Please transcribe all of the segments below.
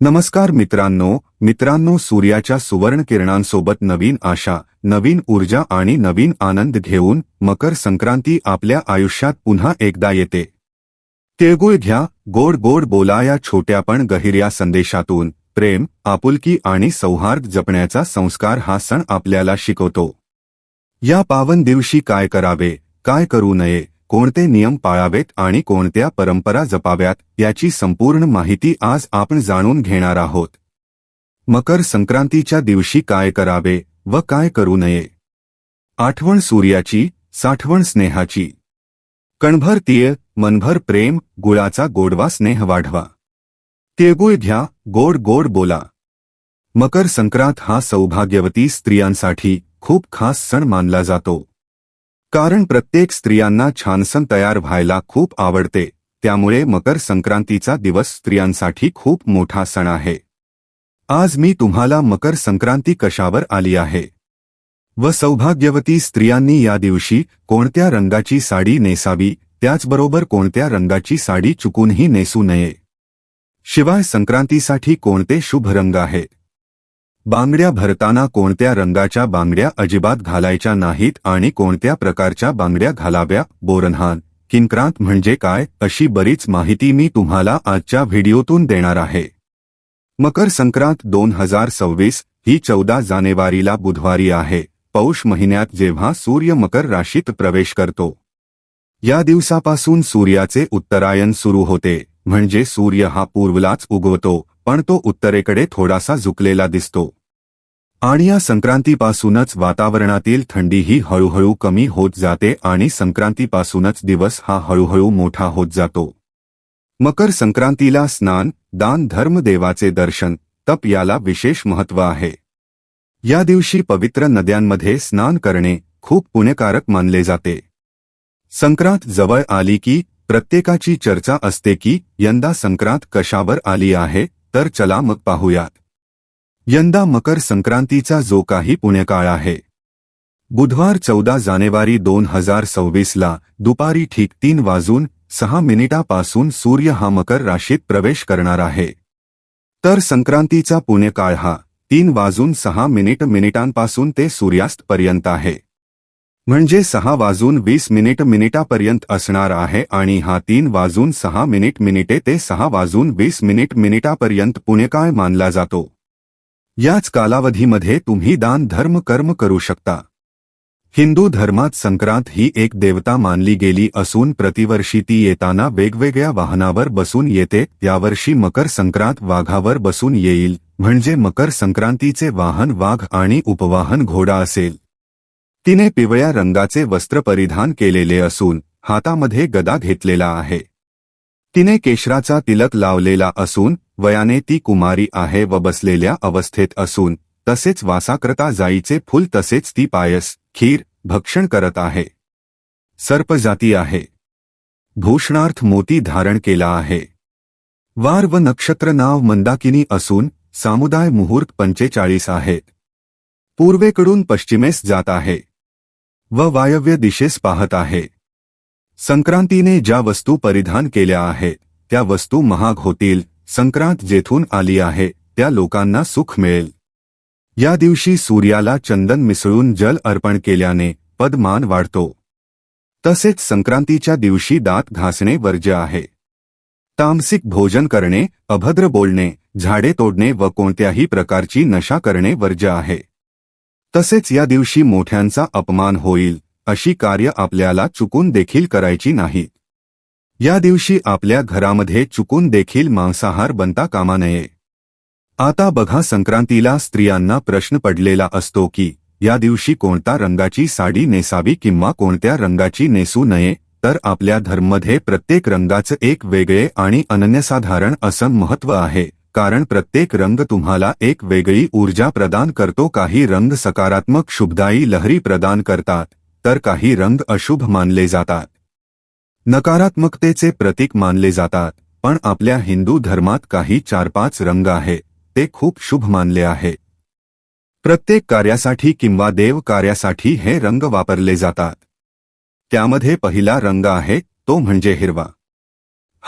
नमस्कार मित्रांनो मित्रांनो सूर्याच्या सुवर्ण किरणांसोबत नवीन आशा नवीन ऊर्जा आणि नवीन आनंद घेऊन मकर संक्रांती आपल्या आयुष्यात पुन्हा एकदा येते. तिळगुळ घ्या गोड गोड बोला या छोट्या पण गहिऱ्या संदेशातून प्रेम आपुलकी आणि सौहार्द जपण्याचा संस्कार हा सण आपल्याला शिकवतो. या पावन दिवशी काय करावे काय करू नये कोणते नियम पाळावेत आणि कोणत्या परंपरा जपाव्यात याची संपूर्ण माहिती आज आपण जाणून घेणार आहोत. मकर संक्रांतीच्या दिवशी काय करावे व काय करू नये? आठवण सूर्याची साठवण स्नेहाची. कणभर तीळ मनभर प्रेम गुळाचा गोडवा स्नेह वाढवा. तिळगुळ घ्या गोड गोड बोला. मकर संक्रांत हा सौभाग्यवती स्त्रियांसाठी खूप खास सण मानला जातो. कारण प्रत्येक स्त्रियांना छानसन तयार व्हायला खूप आवडते त्यामुळे मकर संक्रांतीचा दिवस स्त्रियांसाठी खूप मोठा सण आहे. आज मी तुम्हाला मकर संक्रांती कशावर आली आहे? व सौभाग्यवती स्त्रियांनी या दिवशी कोणत्या रंगाची साडी नेसावी त्याचबरोबर कोणत्या रंगाची साडी चुकूनही नेसू नये? शिवाय संक्रांतीसाठी कोणते शुभ रंग आहेत बांगड्या भरताना कोणत्या रंगाच्या बांगड्या अजिबात घालायच्या नाहीत आणि कोणत्या प्रकारच्या बांगड्या घालाव्या? बोरनहान किंक्रांत म्हणजे काय? अशी बरीच माहिती मी तुम्हाला आजच्या व्हिडिओतून देणार आहे. मकर संक्रांत दोन हजार सव्वीस ही चौदा जानेवारीला बुधवारी आहे. पौष महिन्यात जेव्हा सूर्य मकर राशीत प्रवेश करतो. या दिवसापासून सूर्याचे उत्तरायण सुरू होते. म्हणजे सूर्य हा पूर्वलाच उगवतो. पण तो उत्तरेकडे थोडासा झुकलेला दिसतो. आणि या संक्रांतीपासूनच वातावरणातील थंडीही हळूहळू कमी होत जाते आणि संक्रांतीपासूनच दिवस हा हळूहळू मोठा होत जातो. मकर संक्रांतीला स्नान दान धर्मदेवाचे दर्शन तप याला विशेष महत्त्व आहे. या दिवशी पवित्र नद्यांमध्ये स्नान करणे खूप पुण्यकारक मानले जाते. संक्रांत जवळ आली की प्रत्येकाची चर्चा असते की यंदा संक्रांत कशावर आली आहे तर चला मग पाहूयात. यंदा मकर संक्रांतीचा जो काही पुण्यकाळ आहे. बुधवार चौदा जानेवारी दोन हजार सव्वीसला दुपारी ठीक तीन वाजून सहा मिनिटापासून सूर्य हा मकर राशीत प्रवेश करणार आहे. तर संक्रांतीचा पुण्यकाळ हा तीन वाजून सहा मिनिट मिनिटांपासून ते सूर्यास्तपर्यंत आहे. म्हणजे सहा वाजून वीस मिनिट मिनिटापर्यंत असणार आहे आणि हा तीन वाजून सहा मिनिट मिनिटे ते सहा वाजून वीस मिनिट मिनिटापर्यंत पुण्यकाळ मानला जातो. याच कालावधीमध्ये तुम्ही दान धर्म कर्म करू शकता. हिंदू धर्मात संक्रांत ही एक देवता मानली गेली असून प्रतिवर्षी ती येताना वेगवेगळ्या वाहनावर बसून येते यावर्षी मकर संक्रांत वाघावर बसून येईल म्हणजे मकर संक्रांतीचे वाहन वाघ आणि उपवाहन घोडा असेल. तिने पिवळ्या रंगाचे वस्त्र परिधान केलेले असून हातामध्ये गदा घेतलेला आहे. तिने केशराचा तिलक लावलेला असून वयाने ती कुमारी आहे व बसलेल्या अवस्थेत असून तसेच वासाकरता जाईचे फुल तसेच ती पायस खीर भक्षण करत आहे. सर्पजाती आहे. भूषणार्थ मोती धारण केला आहे. वार व नक्षत्र नाव मंदाकिनी असून सामुदाय मुहूर्त पंचेचाळीस आहेत पूर्वेकडून पश्चिमेस जात आहे. व वायव्य दिशेस पाहत आहे. संक्रांतीने ज्या वस्तू परिधान केल्या आहेत त्या वस्तू महाग होतील संक्रांत जेथून आली आहे त्या लोकांना सुख मिळेल. या दिवशी सूर्याला चंदन मिसळून जल अर्पण केल्याने पदमान वाढतो. तसेच संक्रांतीच्या दिवशी दात घासणे वर्ज्य आहे. तामसिक भोजन करणे अभद्र बोलणे झाडे तोडणे व कोणत्याही प्रकारची नशा करणे वर्ज्य आहे. तसेच या दिवशी मोठ्यांचा अपमान होईल अशी कार्य आपल्याला चुकून देखील करायची नाहीत या दिवशी आपल्या घरामध्ये चुकून देखील मांसाहार बनता कामा नये. आता बघा संक्रांतीला स्त्रियांना प्रश्न पडलेला असतो की या दिवशी कोणत्या रंगाची साडी नेसावी किंवा कोणत्या रंगाची नेसू नये तर आपल्या धर्ममध्ये प्रत्येक रंगाचं एक वेगळे आणि अनन्यसाधारण असं महत्त्व आहे. कारण प्रत्येक रंग तुम्हाला एक वेगळी ऊर्जा प्रदान करतो. काही रंग सकारात्मक शुभदायी लहरी प्रदान करतात तर काही रंग अशुभ मानले जातात. नकारात्मकतेचे प्रतीक मानले जातात पण आपल्या हिंदू धर्मात काही चार पाच रंग आहे ते खूप शुभ मानले आहे प्रत्येक कार्यासाठी किंवा देव कार्यासाठी हे रंग वापरले जातात. त्यामध्ये पहिला रंग आहे तो म्हणजे हिरवा.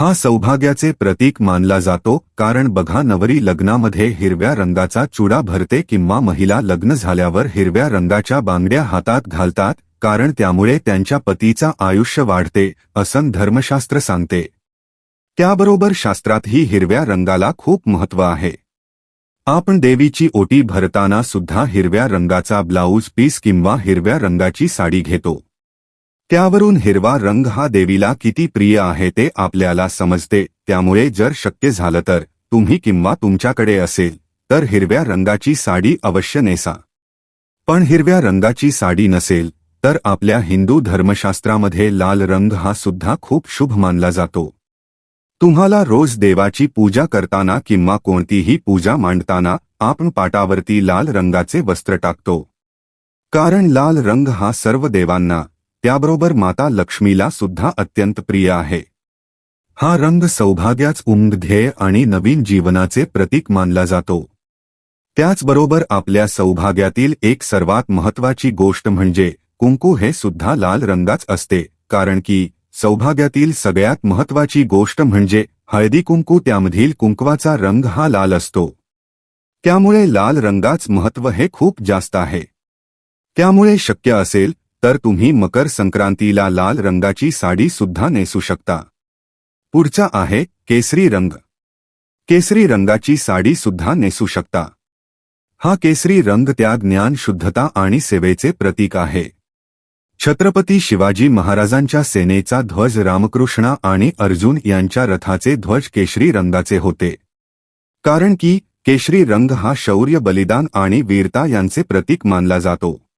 हा सौभाग्याचे प्रतीक मानला जातो कारण बघा नवरी लग्नामध्ये हिरव्या रंगाचा चुडा भरते किंवा महिला लग्न झाल्यावर हिरव्या रंगाच्या बांगड्या हातात घालतात कारण त्यामुळे त्यांच्या पतीचा आयुष्य वाढते असं धर्मशास्त्र सांगते. त्याबरोबर शास्त्रातही हिरव्या रंगाला खूप महत्त्व आहे. आपण देवीची ओटी भरताना सुद्धा हिरव्या रंगाचा ब्लाऊज पीस किंवा हिरव्या रंगाची साडी घेतो. त्यावरून हिरवा रंग हा देवीला किती प्रिय आहे ते आपल्याला समजते. त्यामुळे जर शक्य झालं तर तुम्ही किंवा तुमच्याकडे असेल तर हिरव्या रंगाची साडी अवश्य नेसा. पण हिरव्या रंगाची साडी नसेल तर आपल्या हिंदू धर्मशास्त्रामध्ये लाल रंग हा सुद्धा खूप शुभ मानला जातो. तुम्हाला रोज देवाची पूजा करताना किंवा कोणतीही पूजा मांडताना आपण पाटावरती लाल रंगाचे वस्त्र टाकतो. कारण लाल रंग हा सर्व देवांना त्याबरोबर माता लक्ष्मीला सुद्धा अत्यंत प्रिय आहे. हा रंग सौभाग्याच ध्येय आणि नवीन जीवनाचे प्रतीक मानला जातो. त्याचबरोबर आपल्या सौभाग्यातील एक सर्वात महत्वाची गोष्ट म्हणजे कुंकू हे सुद्धा लाल रंगाच असते कारण की सौभाग्यातील सगळ्यात महत्वाची गोष्ट म्हणजे हळदी कुंकू त्यामधील कुंकवाचा रंग हा लाल असतो. त्यामुळे लाल रंगाच महत्त्व हे खूप जास्त आहे. त्यामुळे शक्य असेल तर तुम्ही मकर संक्रांतीला लाल रंगाची साडी सुद्धा नेसू शकता. पुढचा आहे केसरी रंग. केसरी रंगाची साडी सुद्धा नेसू शकता. हा केसरी रंग त्या ज्ञान शुद्धता आणि सेवेचे प्रतीक आहे. छत्रपती शिवाजी महाराजांच्या सेनेचा ध्वज रामकृष्णा आणि अर्जुन यांच्या रथाचे ध्वज केशरी रंगाचे होते. कारण की केशरी रंग हा शौर्य बलिदान आणि वीरता यांचे प्रतीक मानला जातो.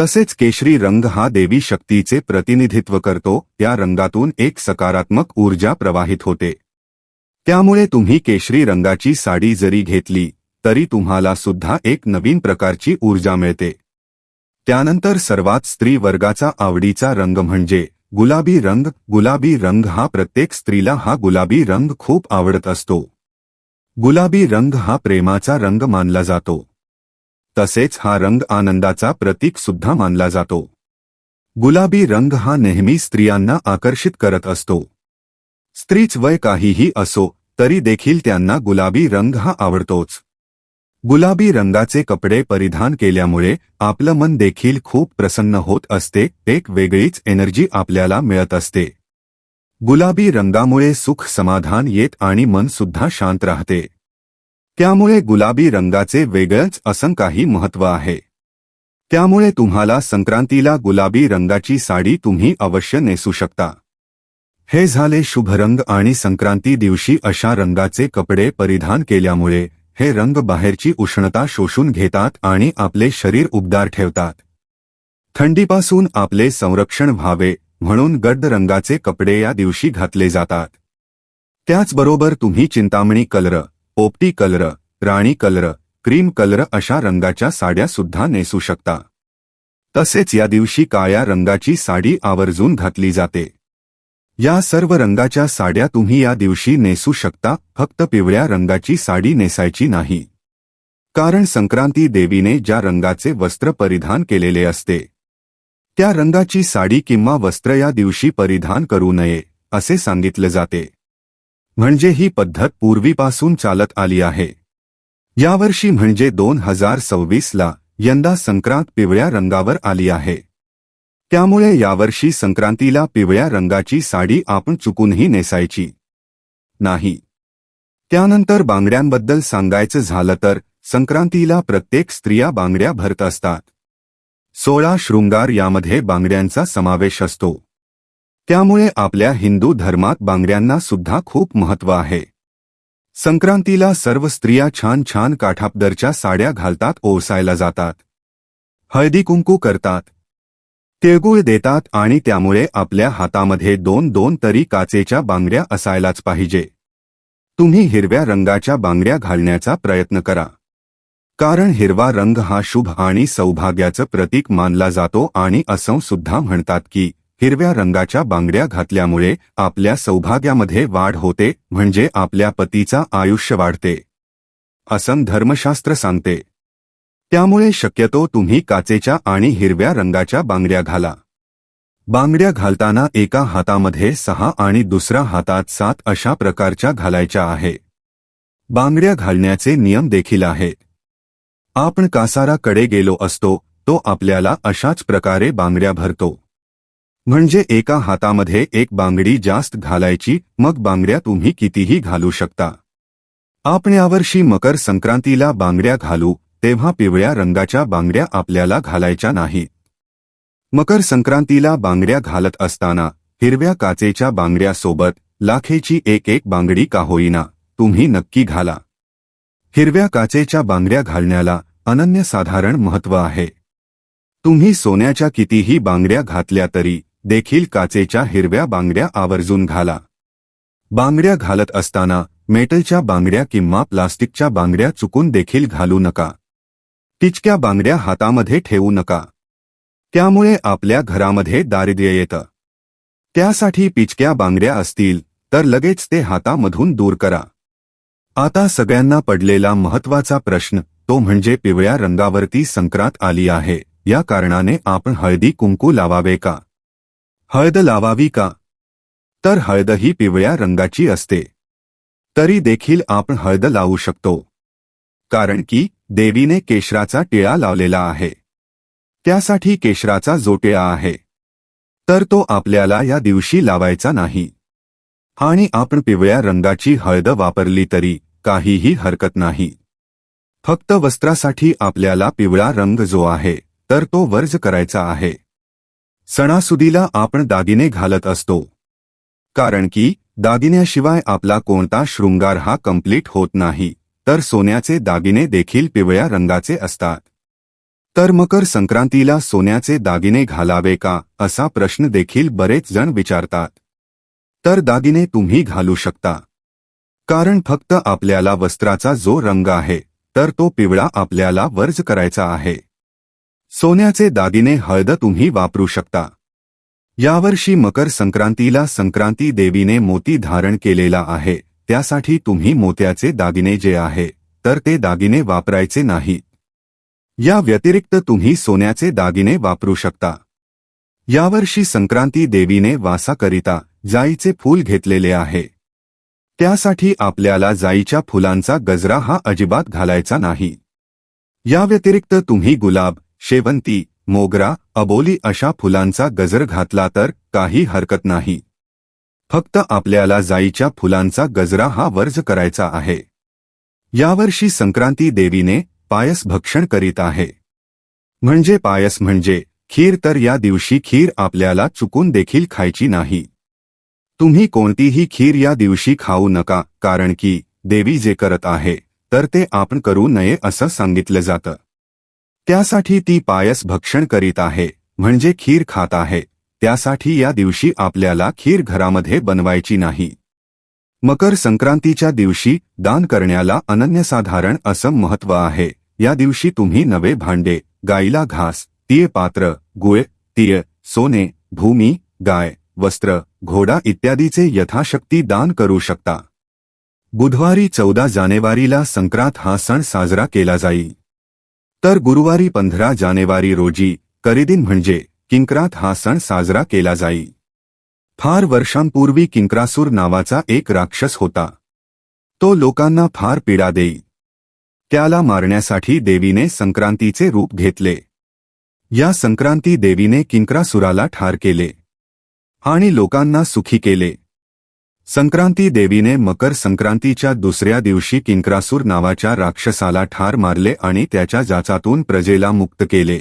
तसेच केशरी रंग हा देवी शक्तीचे प्रतिनिधित्व करतो त्या रंगातून एक सकारात्मक ऊर्जा प्रवाहित होते. त्यामुळे तुम्ही केशरी रंगाची साडी जरी घेतली तरी तुम्हाला सुद्धा एक नवीन प्रकारची ऊर्जा मिळते. त्यानंतर सर्वात स्त्री वर्गाचा आवडीचा रंग म्हणजे गुलाबी रंग. गुलाबी रंग हा प्रत्येक स्त्रीला हा गुलाबी रंग खूप आवडत असतो. गुलाबी रंग हा प्रेमाचा रंग मानला जातो. तसेच हा रंग आनंदाचा प्रतीक सुद्धा मानला जातो. गुलाबी रंग हा नेहमी स्त्रियांना आकर्षित करत असतो. स्त्रीच वय काहीही असो तरी देखील त्यांना गुलाबी रंग हा आवडतोच. गुलाबी रंगाचे कपडे परिधान केल्यामुळे आपलं मन देखील खूप प्रसन्न होत असते एक वेगळीच एनर्जी आपल्याला मिळत असते. गुलाबी रंगामुळे सुख समाधान येत आणि मन सुद्धा शांत राहते. त्यामुळे गुलाबी रंगाचे वेगळंच असं काही महत्त्व आहे. त्यामुळे तुम्हाला संक्रांतीला गुलाबी रंगाची साडी तुम्ही अवश्य नेसू शकता. हे झाले शुभ रंग आणि संक्रांती दिवशी अशा रंगाचे कपडे परिधान केल्यामुळे हे रंग बाहेरची उष्णता शोषून घेतात आणि आपले शरीर उबदार ठेवतात. थंडीपासून आपले संरक्षण व्हावे म्हणून गड्ड रंगाचे कपडे या दिवशी घातले जातात. त्याचबरोबर तुम्ही चिंतामणी कलर पोपटी कलर राणी कलर क्रीम कलर अशा रंगाच्या साड्या सुद्धा नेसू शकता. तसेच या दिवशी काळ्या रंगाची साडी आवर्जून घातली जाते. या सर्व रंगाच्या साड्या तुम्ही या दिवशी नेसू शकता फक्त पिवळ्या रंगाची साडी नेसायची नाही. कारण संक्रांती देवीने ज्या रंगाचे वस्त्र परिधान केलेले असते त्या रंगाची साडी किंवा वस्त्र या दिवशी परिधान करू नये असे सांगितले जाते. म्हणजे ही पद्धत पूर्वीपासून चालत आली आहे. यावर्षी म्हणजे दोन हजार सव्वीसला यंदा संक्रांत पिवळ्या रंगावर आली आहे. त्यामुळे यावर्षी संक्रांतीला पिवळ्या रंगाची साडी आपण चुकूनही नेसायची. नाही. त्यानंतर बांगड्यांबद्दल सांगायचं झालं तर संक्रांतीला प्रत्येक स्त्रिया बांगड्या भरत असतात. सोळा शृंगार यामध्ये बांगड्यांचा समावेश असतो. त्यामुळे आपल्या हिंदू धर्मात बांगड्यांना सुद्धा खूप महत्त्व आहे. संक्रांतीला सर्व स्त्रिया छान छान काठापदरच्या साड्या घालतात ओसायला जातात. हळदी कुंकू करतात. तिळगुळ देतात आणि त्यामुळे आपल्या हातामध्ये दोन दोन तरी काचेच्या बांगड्या असायलाच पाहिजे. तुम्ही हिरव्या रंगाच्या बांगड्या घालण्याचा प्रयत्न करा. कारण हिरवा रंग हा शुभ आणि सौभाग्याचं प्रतीक मानला जातो आणि असं सुद्धा म्हणतात की हिरव्या रंगाच्या बांगड्या घातल्यामुळे आपल्या सौभाग्यामध्ये वाढ होते म्हणजे आपल्या पतीचा आयुष्य वाढते. असं धर्मशास्त्र सांगते. त्यामुळे शक्यतो तुम्ही काचेच्या आणि हिरव्या रंगाच्या बांगड्या घाला. बांगड्या घालताना एका हातामध्ये सहा आणि दुसऱ्या हातात सात अशा प्रकारच्या घालायच्या आहे. बांगड्या घालण्याचे नियम देखील आहे. आपण कासाराकडे गेलो असतो तो आपल्याला अशाच प्रकारे बांगड्या भरतो. म्हणजे एका हातामध्ये एक बांगडी जास्त घालायची मग बांगड्या तुम्ही कितीही घालू शकता. आपण यावर्षी मकर संक्रांतीला बांगड्या घालू तेव्हा पिवळ्या रंगाच्या बांगड्या आपल्याला घालायच्या नाहीत मकर संक्रांतीला बांगड्या घालत असताना हिरव्या काचेच्या बांगड्यासोबत लाखेची एक एक बांगडी का होईना तुम्ही नक्की घाला. हिरव्या काचेच्या बांगड्या घालण्याला अनन्यसाधारण महत्त्व आहे. तुम्ही सोन्याच्या कितीही बांगड्या घातल्या तरी देखील काचेच्या हिरव्या बांगड्या आवर्जून घाला. बांगड्या घालत असताना मेटलच्या बांगड्या किंवा प्लास्टिकच्या बांगड्या चुकून देखील घालू नका. तिचक्या बांगड्या हातामध्ये ठेवू नका. त्यामुळे आपल्या घरामध्ये दारिद्र्य येतं. त्यासाठी पिचक्या बांगड्या असतील तर लगेच ते हातामधून दूर करा. आता सगळ्यांना पडलेला महत्त्वाचा प्रश्न तो म्हणजे पिवळ्या रंगावरती संक्रांत आली आहे. या कारणाने आपण हळदी कुंकू लावावे का? हळद लावावी का? तर हळद ही पिवळ्या रंगाची असते. तरी देखील आपण हळद लावू शकतो. कारण की देवीने केशराचा टिळा लावलेला आहे. त्यासाठी केशराचा जो टिळा आहे. तर तो आपल्याला या दिवशी लावायचा नाही. आणि आपण पिवळ्या रंगाची हळद वापरली तरी काहीही हरकत नाही. फक्त वस्त्रासाठी आपल्याला पिवळा रंग जो आहे तर तो वर्ज करायचा आहे. सणासुदीला आपण दागिने घालत असतो. कारण की दागिन्याशिवाय आपला कोणता शृंगार हा कंप्लीट होत नाही तर सोन्याचे दागिने देखील पिवळ्या रंगाचे असतात. तर मकर संक्रांतीला सोन्याचे दागिने घालावे का असा प्रश्न देखील बरेच जण विचारतात. तर दागिने तुम्ही घालू शकता. कारण फक्त आपल्याला वस्त्राचा जो रंग आहे तर तो पिवळा आपल्याला वर्ज करायचा आहे. सोन्याचे दागिने हळद तुम्ही वापरू शकता. यावर्षी मकर संक्रांतीला संक्रांती देवीने मोती धारण केलेला आहे त्यासाठी तुम्ही मोत्याचे दागिने जे आहे तर ते दागिने वापरायचे नाही. या व्यतिरिक्त तुम्ही सोन्याचे दागिने वापरू शकता. यावर्षी संक्रांती देवीने वासाकरिता जाईचे फूल घेतलेले आहे. त्यासाठी आपल्याला जाईच्या फुलांचा गजरा हा अजिबात घालायचा नाही. या व्यतिरिक्त तुम्ही गुलाब शेवंती मोगरा अबोली अशा फुलांचा गजर घातला तर काही हरकत नाही. फक्त आपल्याला जाईच्या फुलांचा गजरा हा वर्ज करायचा आहे. यावर्षी संक्रांती देवीने पायस भक्षण करीत आहे. म्हणजे पायस म्हणजे खीर तर या दिवशी खीर आपल्याला चुकून देखील खायची नाही. तुम्ही कोणतीही खीर या दिवशी खाऊ नका कारण की देवी जे करत आहे तर ते आपण करू नये असं सांगितलं जातं. त्यासाठी ती पायस भक्षण करीत आहे म्हणजे खीर खात आहे. त्यासाठी या दिवशी आपल्याला खीर घरामध्ये बनवायची नाही. मकर संक्रांतीच्या दिवशी दान करण्याला अनन्यसाधारण असं महत्त्व आहे. या दिवशी तुम्ही नवे भांडे गाईला घास तीय पात्र गुळ तीय सोने भूमी गाय वस्त्र घोडा इत्यादीचे यथाशक्ती दान करू शकता. बुधवारी चौदा जानेवारीला संक्रांत हा सण साजरा केला जाईल तर गुरुवारी पंधरा जानेवारी रोजी करिदिन म्हणजे किंक्रात हा सण साजरा केला जाई. फार वर्षांपूर्वी किंक्रासूर नावाचा एक राक्षस होता. तो लोकांना फार पीडा देई. त्याला मारण्यासाठी देवीने संक्रांतीचे रूप घेतले. या संक्रांती देवीने किंक्रासुराला ठार केले. आणि लोकांना सुखी केले. संक्रांती देवीने मकर संक्रांतीच्या दुसऱ्या दिवशी किंक्रासूर नावाच्या राक्षसाला ठार मारले आणि त्याच्या जाचातून प्रजेला मुक्त केले.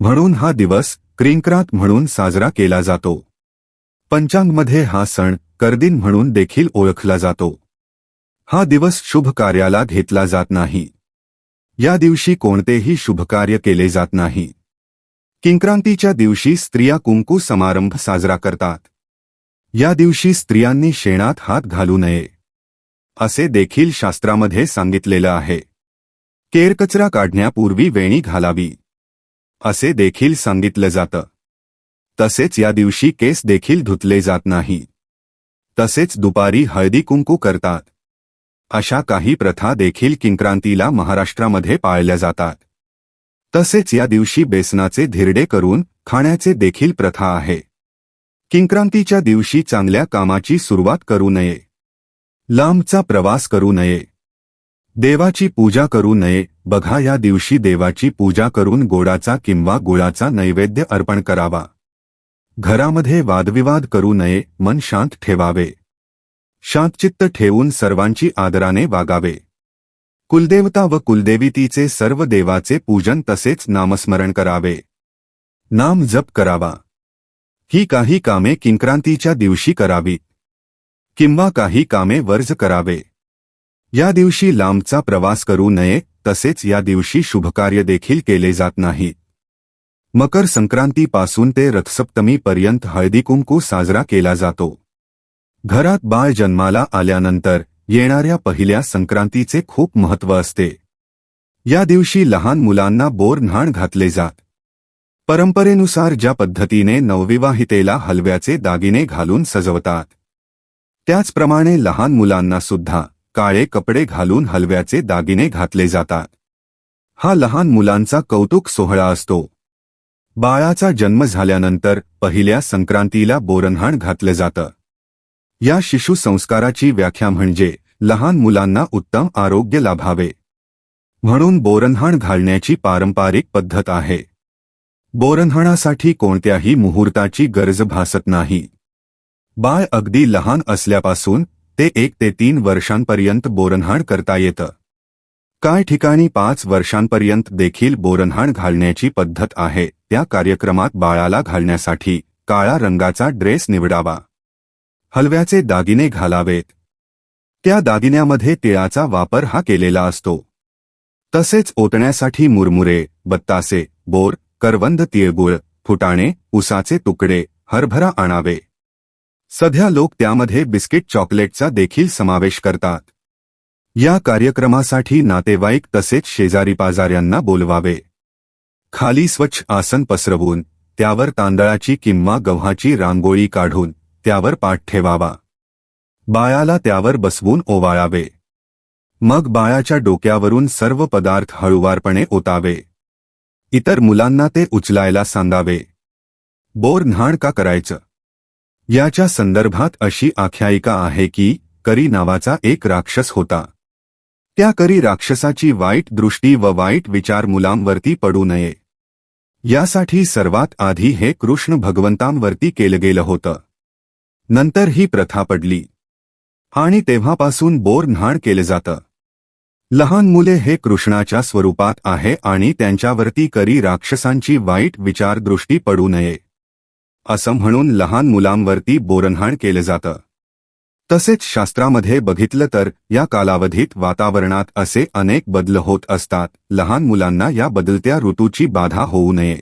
म्हणून हा दिवस क्रिंक्रांत म्हणून साजरा केला जातो. पंचांगमध्ये हा सण करदिन म्हणून देखील ओळखला जातो. हा दिवस शुभ कार्याला घेतला जात नाही. या दिवशी कोणतेही शुभकार्य केले जात नाही. किंक्रांतीच्या दिवशी स्त्रिया कुंकू समारंभ साजरा करतात. या दिवशी स्त्रियांनी शेणात हात घालू नये असे देखील शास्त्रामध्ये सांगितलेलं आहे. केरकचरा काढण्यापूर्वी वेणी घालावी असे देखील सांगितलं जातं. तसेच या दिवशी केस देखील धुतले जात नाही. तसेच दुपारी हळदी कुंकू करतात. अशा काही प्रथा देखील किंक्रांतीला महाराष्ट्रामध्ये पाळल्या जातात. तसेच या दिवशी बेसनाचे धिरडे करून खाण्याचे देखील प्रथा आहे. किंक्रांतीच्या दिवशी चांगल्या कामाची सुरुवात करू नये. लांबचा प्रवास करू नये. देवाची पूजा करू नये. बघा या दिवशी देवाची पूजा करून गोडाचा किंवा गुळाचा नैवेद्य अर्पण करावा. घरामध्ये वादविवाद करू नये. मन शांत ठेवावे. शांतचित्त ठेवून सर्वांची आदराने वागावे. कुलदेवता व कुलदेवीतीचे सर्व देवाचे पूजन तसेच नामस्मरण करावे. नाम जप करावा. ही काही कामे किंक्रांतीच्या दिवशी करावी. किंवा काही कामे वर्ज करावे. या दिवशी लांबचा प्रवास करू नये तसेच या दिवशी शुभकार्य देखील केले जात नाही. मकर संक्रांतीपासून ते रथसप्तमीपर्यंत हळदीकुंकू साजरा केला जातो. घरात बाळ जन्माला आल्यानंतर येणाऱ्या पहिल्या संक्रांतीचे खूप महत्त्व असते. या दिवशी लहान मुलांना बोर न्हाण घातले जात. परंपरेनुसार ज्या पद्धतीने नवविवाहितेला हलव्याचे दागिने घालून सजवतात त्याचप्रमाणे लहान मुलांना सुद्धा काळे कपडे घालून हलव्याचे दागिने घातले जातात. हा लहान मुलांचा कौतुक सोहळा असतो. बाळाचा जन्म झाल्यानंतर पहिल्या संक्रांतीला बोरणहाण घातलं जातं. या शिशु संस्काराची व्याख्या म्हणजे लहान मुलांना उत्तम आरोग्य लाभावे. म्हणून बोरणहाण घालण्याची पारंपरिक पद्धत आहे. बोरन्हाणासाठी कोणत्याही मुहूर्ताची गरज भासत नाही. बाळ अगदी लहान असल्यापासून ते एक ते तीन वर्षांपर्यंत बोरन्हाण करता येतं. काय ठिकाणी पाच वर्षांपर्यंत देखील बोरन्हाण घालण्याची पद्धत आहे त्या कार्यक्रमात बाळाला घालण्यासाठी काळा रंगाचा ड्रेस निवडावा. हलव्याचे दागिने घालावेत. त्या दागिन्यामध्ये तिळाचा वापर हा केलेला असतो. तसेच ओतण्यासाठी मुरमुरे बत्तासे बोर करवंद तिळगुळ फुटाणे उसाचे तुकडे हरभरा आणावे. सध्या लोक त्यामध्ये बिस्किट चॉकलेटचा देखील समावेश करतात. या कार्यक्रमासाठी नातेवाईक तसेच शेजारी पाजाऱ्यांना बोलवावे. खाली स्वच्छ आसन पसरवून त्यावर तांदळाची किंवा गव्हाची रांगोळी काढून त्यावर पाठ ठेवावा. बाळाला त्यावर बसवून ओवाळावे. मग बाळाच्या डोक्यावरून सर्व पदार्थ हळुवारपणे ओतावे. इतर मुलांना ते उचलायला सांगावे. बोर न्हाण का करायचं? याच्या संदर्भात अशी आख्यायिका आहे की करी नावाचा एक राक्षस होता. त्या करी राक्षसाची वाईट दृष्टी व वाईट विचार मुलांवरती पडू नये. यासाठी सर्वात आधी हे कृष्ण भगवंतांवरती केलं गेलं होतं. नंतर ही प्रथा पडली. आणि तेव्हापासून बोर न्हाण केलं जातं. लहान मुले हे कृष्णाच्या स्वरूपात आहे आणि त्यांच्यावरती करी राक्षसांची वाईट विचारदृष्टी पडू नये. असं म्हणून लहान मुलांवरती बोरन्हाण केलं जातं. तसेच शास्त्रामध्ये बघितलं तर या कालावधीत वातावरणात असे अनेक बदल होत असतात. लहान मुलांना या बदलत्या ऋतूची बाधा होऊ नये.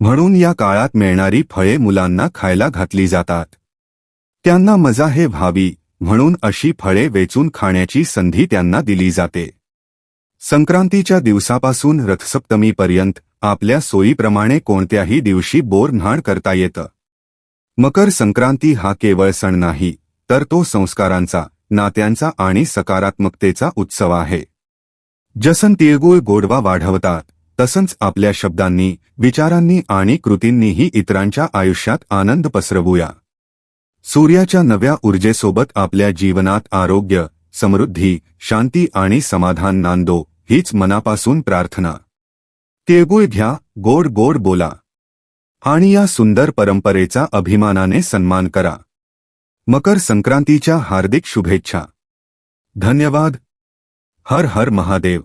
म्हणून या काळात मिळणारी फळे मुलांना खायला घातली जातात. त्यांना मजा हे व्हावी. म्हणून अशी फळे वेचून खाण्याची संधी त्यांना दिली जाते. संक्रांतीच्या दिवसापासून रथसप्तमीपर्यंत आपल्या सोयीप्रमाणे कोणत्याही दिवशी बोर न्हाण करता येतं. मकर संक्रांती हा केवळ सण नाही तर तो संस्कारांचा नात्यांचा आणि सकारात्मकतेचा उत्सव आहे. जसन तिळगुळ गोडवा वाढवतात तसंच आपल्या शब्दांनी विचारांनी आणि कृतींनीही इतरांच्या आयुष्यात आनंद पसरवूया. सूर्याच्या नव्या ऊर्जेसोबत आपल्या जीवनात आरोग्य समृद्धी शांती आणि समाधान नांदो हीच मनापासून प्रार्थना. तिळगुळ घ्या गोड गोड बोला. आणि या सुंदर परंपरेचा अभिमानाने सन्मान करा. मकर संक्रांतीच्या हार्दिक शुभेच्छा. धन्यवाद. हर हर महादेव.